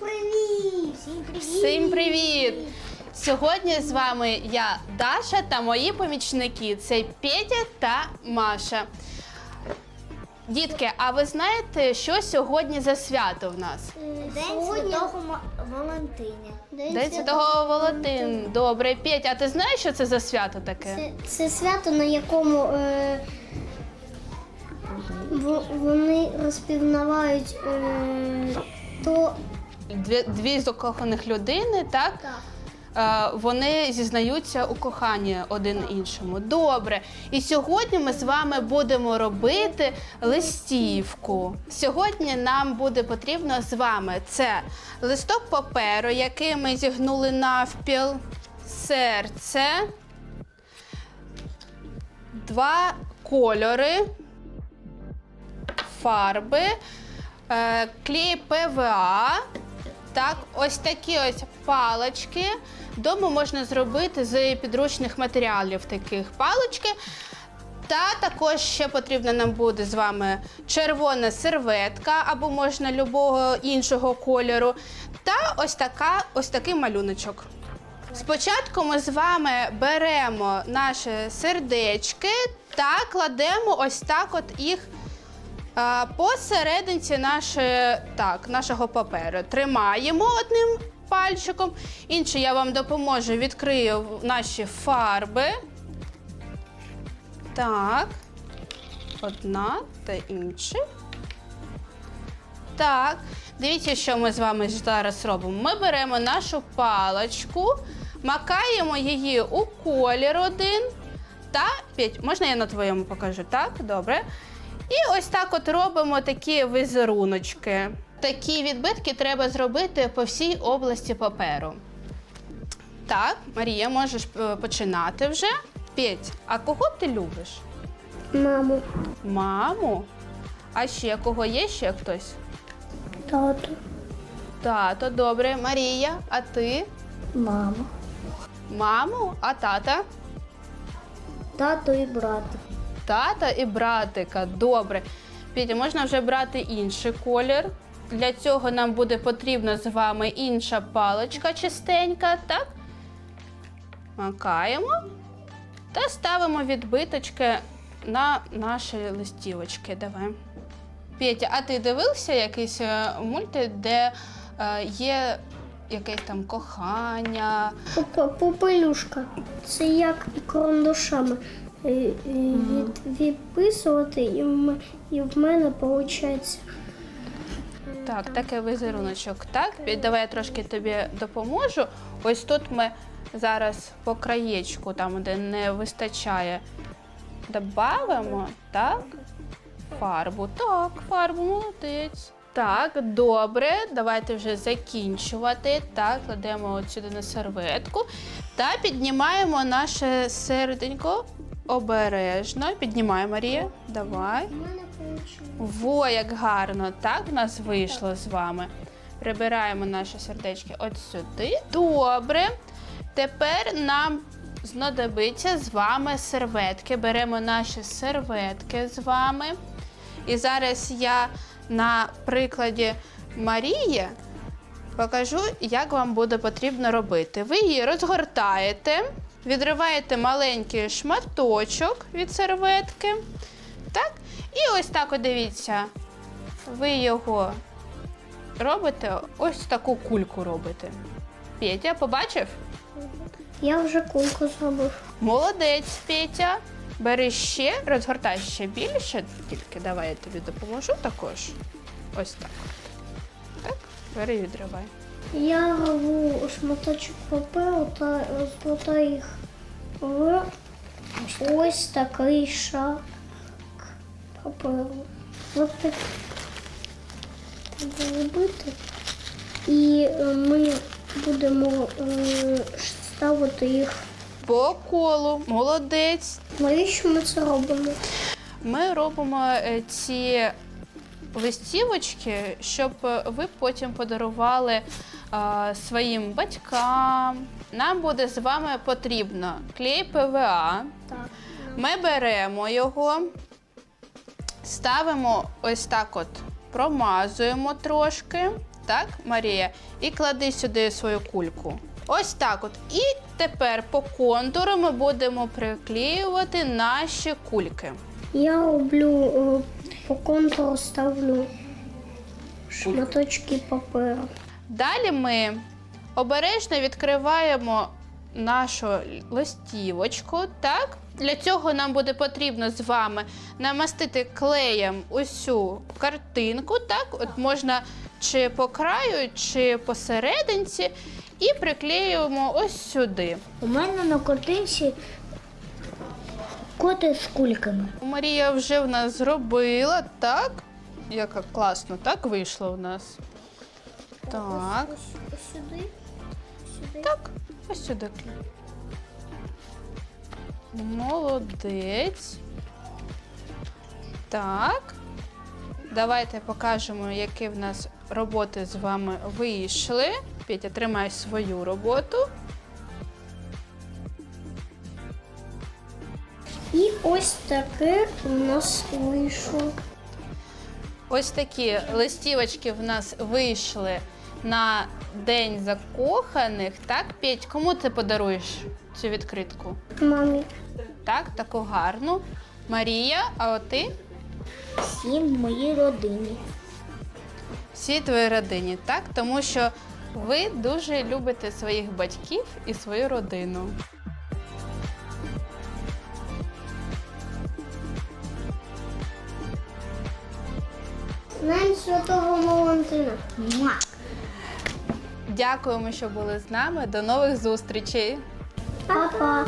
привіт! Всім привіт! Всім привіт! Сьогодні з вами я, Даша, та мої помічники це Петя та Маша. Дітки, а ви знаєте, що сьогодні за свято в нас? День Святого Ма- Валентиня. День Святого Валентин. Добре, Петя, а ти знаєш, що це за свято таке? Це, це свято, на якому е, в- вони розпізнавають е, то. Дві, дві закоханих людини, так? Так. Е, Вони зізнаються у коханні один іншому. Добре. І сьогодні ми з вами будемо робити листівку. Сьогодні нам буде потрібно з вами це листок паперу, який ми зігнули навпіл, серце, два кольори, фарби, е, клей ПВА. Так, ось такі ось палочки. Дома можна зробити з підручних матеріалів таких палочки. Та також ще потрібна нам буде з вами червона серветка або можна любого іншого кольору. Та ось така, ось такий малюночок. Спочатку ми з вами беремо наші сердечки та кладемо ось так от їх посерединці нашої, так, нашого паперу. Тримаємо одним пальчиком, інший я вам допоможу, відкрию наші фарби. Так, одна та інша. Так, дивіться, що ми з вами зараз робимо. Ми беремо нашу паличку, макаємо її у колір один та п'ять. Можна я на твоєму покажу? Так, добре. І ось так от робимо такі візеруночки. Такі відбитки треба зробити по всій області паперу. Так, Марія, можеш е, починати вже. Петь, а кого ти любиш? Маму, Маму? А ще кого є ще хтось? тату, Тато, добре. Марія, а ти? маму, Маму, а тата? тато і брат. Тата і братика. Добре. Петя, можна вже брати інший колір. Для цього нам буде потрібна з вами інша паличка чистенька, так? Макаємо та ставимо відбиточки на наші листівочки. Давай. Петя, а ти дивився якийсь е, мульти, де е, є якесь там кохання? Попелюшка. Це як карандашами е, від, відписувати, і в, і в мене виходить. Так, таке візеруночок. Так, давай я трошки тобі допоможу. Ось тут ми зараз по краєчку, там де не вистачає, додамо, так, фарбу. Так, фарбу, молодець. Так, добре, давайте вже закінчувати. Так, кладемо от сюди на серветку та піднімаємо наше серденько обережно. Піднімай, Марія. Давай. Во, як гарно, так в нас вийшло з вами. Прибираємо наші сердечки от сюди. Добре. Тепер нам знадобиться з вами серветки. Беремо наші серветки з вами. І зараз я на прикладі Марії покажу, як вам буде потрібно робити. Ви її розгортаєте, відриваєте маленький шматочок від серветки. Так? І ось так, от дивіться, ви його робите, ось таку кульку робите. Петя, побачив? Я вже кульку зробив. Молодець, Петя. Бери ще, розгортай ще більше, тільки давай я тобі допоможу також. Ось так. Так, бери відривай. Я рву шматочок паперу та розплутаю їх в ось такий шар паперу. Ось так треба робити. І ми будемо е, ставити їх. По колу, молодець. Навіщо ми це робимо? Ми робимо е, ці листівочки, щоб е, ви потім подарували е, своїм батькам. Нам буде з вами потрібно клей ПВА. Так. Ми беремо його, ставимо ось так от, промазуємо трошки так, Марія, і клади сюди свою кульку. Ось так от. І тепер по контуру ми будемо приклеювати наші кульки. Я роблю е, по контуру ставлю шматочки паперу. Далі ми обережно відкриваємо нашу листівочку. Так? Для цього нам буде потрібно з вами намастити клеєм усю картинку. Так? От можна чи по краю, чи посерединці, і приклеюємо ось сюди. У мене на картинці коти з кульками. Марія вже в нас зробила, так? Яка класно, так вийшло у нас. Так. Ось, сюди. Сюди. Так, ось сюди. Молодець. Так. Давайте покажемо, які в нас роботи з вами вийшли. Петя, тримай свою роботу. Ось таке у нас вийшло. Ось такі листівочки в нас вийшли на День закоханих. Так, Петь, кому ти подаруєш цю відкритку? Мамі. Так, таку гарну. Марія, а от ти? Всім в моїй родині. Всій твоїй родині, так? Тому що ви дуже любите своїх батьків і свою родину. День Святого Валентина. Дякуємо, що були з нами. До нових зустрічей! Па-па.